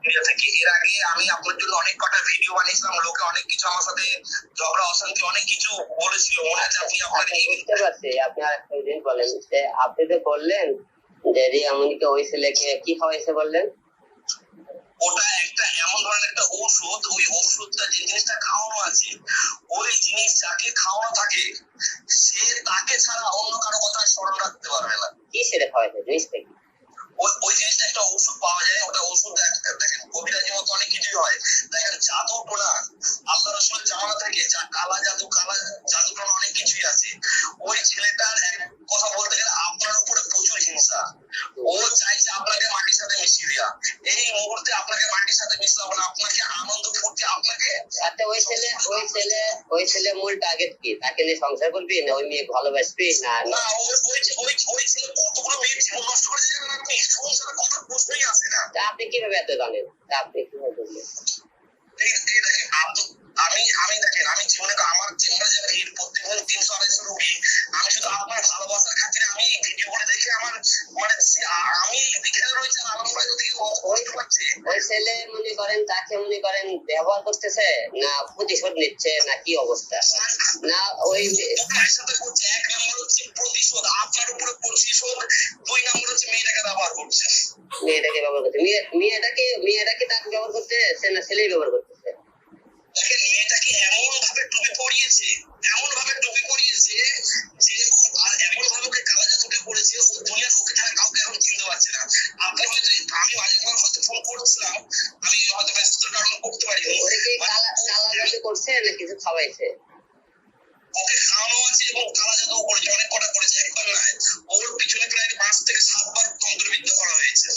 India থেকে এর আগে আমি আপনার জন্য অনেক কটা ভিডিও বানিয়েছিলাম লোকে অনেক কিছু আমার সাথে ঝগড়া অশান্তি অনেক কিছু বলেছিল। মনে আছে আপনি আপনার বুঝতে পারছি। আপনি আরেকটা জিনিস বলেন যে আপনি তো বললেন যে রিয়ামনিকে ওই ছেলেকে কি খাওয়াইছে বললেন? ওটা একটা এমন ধরনের একটা ঔষধ ওই ঔষধটা যে জিনিসটা খাওয়ানো আছে ওই জিনিস যাকে খাওয়ানো থাকে সে তাকে ছাড়া অন্য কারও কথা স্মরণ রাখতে পারবে না। কি ছেলে খাওয়াইছে? জিনিসটা কি? ওই জিনিসটা একটা ওষুধ পাওয়া যায় ওটা ওষুধ কিছুই হয় দেখেন জামানা থেকে কালা জাদু কালা জাদু টোনা অনেক কিছুই আছে। ওই ছেলেটার কথা বলতে গেলে আপনার উপরে প্রচুর হিংসা। ও চাইছে আপনাকে মাটির সাথে মিশিয়ে দেওয়া এই মুহূর্তে সাথে মিশলাম না আপনাকে আনন্দ ফুর্তি আপনাকে আচ্ছা ওই ছেলে ওই ছেলে ওই ছেলে মূল টার্গেট কি? তাকে নিয়ে সংসার করবি না ওই মেয়ে ভালোবাসবি? না না। ওই ওই ওই ওই ছেলে কতগুলো মেয়ের জীবন নষ্ট করে জানেন আপনি? সংসারের কথা প্রশ্নই আসে না। আপনি কীভাবে এত জানেন? আপনি কীভাবে বললেন? এই এই দেখেন আপ- আড়াইশো আমি শুধু আপনার ভালোবাসার খাতিরে আমি ভিডিও করে দেখে আমার মানে আমি এখানে রয়েছে আর আলম ভাই ওদিকে ওই পাচ্ছে। ওই ছেলে মনে করেন তাকে মনে করেন ব্যবহার করতেছে না প্রতিশোধ নিচ্ছে না কি অবস্থা? না ওই সাথে করছে এক নম্বর হচ্ছে প্রতিশোধ আপনার উপরে প্রতিশোধ দুই নম্বর হচ্ছে মেয়েটাকে ব্যবহার করছে। মেয়েটাকে ব্যবহার করতে মেয়েটাকে মেয়েটাকে তাকে ব্যবহার করতেছে না ছেলেই ব্যবহার করতেছে দেখেন মেয়েটাকে এমন ভাবে টুপি পরিয়েছে এমন ভাবে টুপি পরিয়েছে যে ও- আর এমন ভাবে ওকে কালা জাদুটা করেছে ও দুনিয়ার ওকে ছাড়া কাউকে এখন চিনতে পারছে না আপনি হয়তো আমি মাঝে একবার হয়তো আমি হয়তো ব্যস্ততার কারণে করতে কি কালা করছে না কিছু খাওয়াইছে? ওকে খাওয়ানো আছে এবং কালা জাদু করেছে অনেক কটা করেছে। একবার নয় ওর পিছনে প্রায় পাঁচ থেকে সাতবার তন্ত্রবিদ্যা করা হয়েছে।